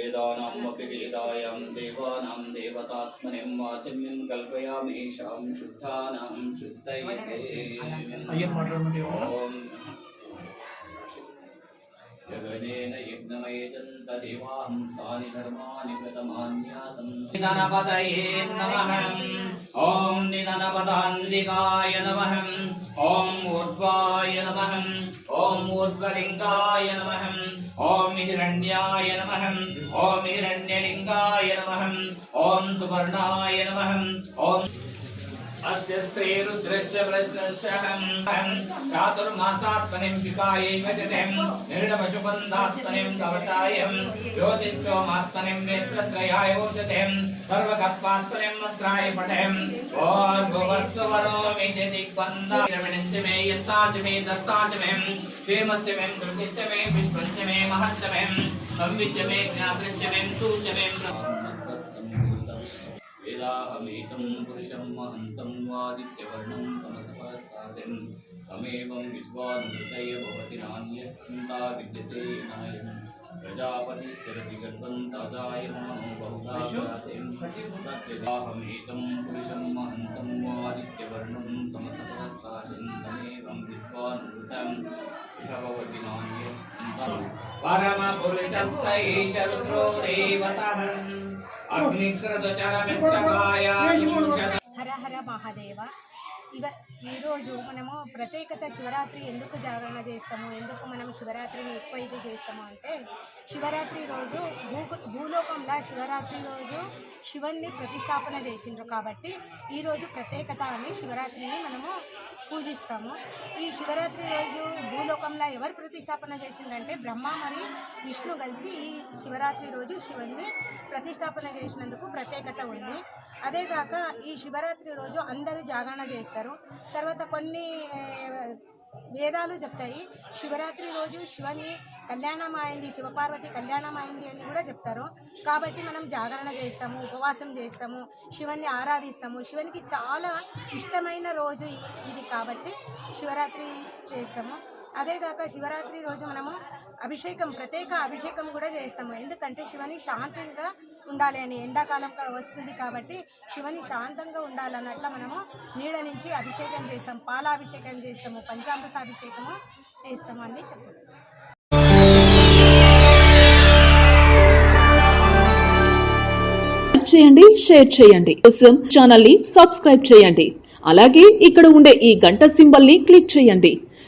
वेदानां अपि वेदायां देवानां देवतात्मनें वाचम्यं कल्पयामीशां शुद्धानां शुद्धये जगनेन यज्ञमयजन्तदेवां तानि धर्माणि प्रथमान्यासं नमः ॐ निधनपदान्तिकाय नमः ॐ ऊर्ध्वाय नमः ॐ ऊर्ध्वलिङ्गाय नमः ॐ हिरण्याय नमः ॐ हिरण्यलिङ्गाय नमः ॐ सुवर्णाय नमः तस्य स्त्री रुद्रस्य प्रश्नशहम् चातुर्मासात्मनिं शिखायै वचतिम् निर्णपशुबन्धात्मनिं कवचायम् ज्योतिष्ठोमात्मनिं नेत्रत्रयाय ओषधिम् सर्वकत्वात्मनिं मत्राय पठेम् ओर्भुवस्वरोमि च दिग्बन्धारमणञ्च मे यत्ताच मे दत्ताच मेम् श्रीमच्च मेम् कृतिश्च मे विश्वश्च मे महच्च मेम् संविच्य मे ज्ञातश्च मेम् सूच मेम् वेदाहमेतं पुरुषं महन्तं वादित्यवर्णं तमसपस्तादिं तमेवं विश्वानुमृतय भवति नान्यस्मिन्ता विद्यते नायं प्रजापतिश्चरति गर्भं तजायमानो बहुधा जातिं तस्य दाहमेतं पुरुषं महन्तं वादित्यवर्णं तमसपस्तादिं तमेवं विश्वानुमृतं भवति नान्यस्मिन्ता परमपुरुषस्तैष रुद्रो देवतः। हर हर महादेव। ఇవ ఈరోజు మనము ప్రత్యేకత శివరాత్రి ఎందుకు జాగరణ చేస్తాము? ఎందుకు మనం శివరాత్రిని ఎక్కువ ఇది చేస్తాము అంటే శివరాత్రి రోజు భూ భూలోకంలో శివరాత్రి రోజు శివుణ్ణి ప్రతిష్టాపన చేసిండ్రు కాబట్టి ఈరోజు ప్రత్యేకత అని శివరాత్రిని మనము పూజిస్తాము. ఈ శివరాత్రి రోజు భూలోకంలో ఎవరు ప్రతిష్టాపన చేసిందంటే బ్రహ్మ మరియు విష్ణు కలిసి ఈ శివరాత్రి రోజు శివుణ్ణి ప్రతిష్టాపన చేసినందుకు ప్రత్యేకత ఉంది. అదేకాక ఈ శివరాత్రి రోజు అందరూ జాగరణ చేస్తారు. తర్వాత కొన్ని వేదాలు చెప్తాయి. శివరాత్రి రోజు శివని కళ్యాణం అయింది శివపార్వతి కళ్యాణం అయింది అని కూడా చెప్తారు. కాబట్టి మనం జాగరణ చేస్తాము ఉపవాసం చేస్తాము శివుని ఆరాధిస్తాము. శివునికి చాలా ఇష్టమైన రోజు ఇది కాబట్టి శివరాత్రి చేస్తాము. అదే కాక శివరాత్రి రోజు మనము అభిషేకం ప్రత్యేక అభిషేకం కూడా చేస్తాము. ఎందుకంటే శివని శాంతంగా ఉండాలి అని ఎండాకాలం కా- వస్తుంది కాబట్టి శివని శాంతంగా ఉండాలన్నట్ల మనము నీడ నుంచి అభిషేకం చేస్తాం పాలాభిషేకం చేస్తాము పంచామృత అభిషేకము చేస్తాము అని చెప్తాము చేయండి షేర్ చేయండి. కోసం ఛానల్ని సబ్స్క్రైబ్ చేయండి. అలాగే ఇక్కడ ఉండే ఈ గంట సింబల్ని క్లిక్ చేయండి.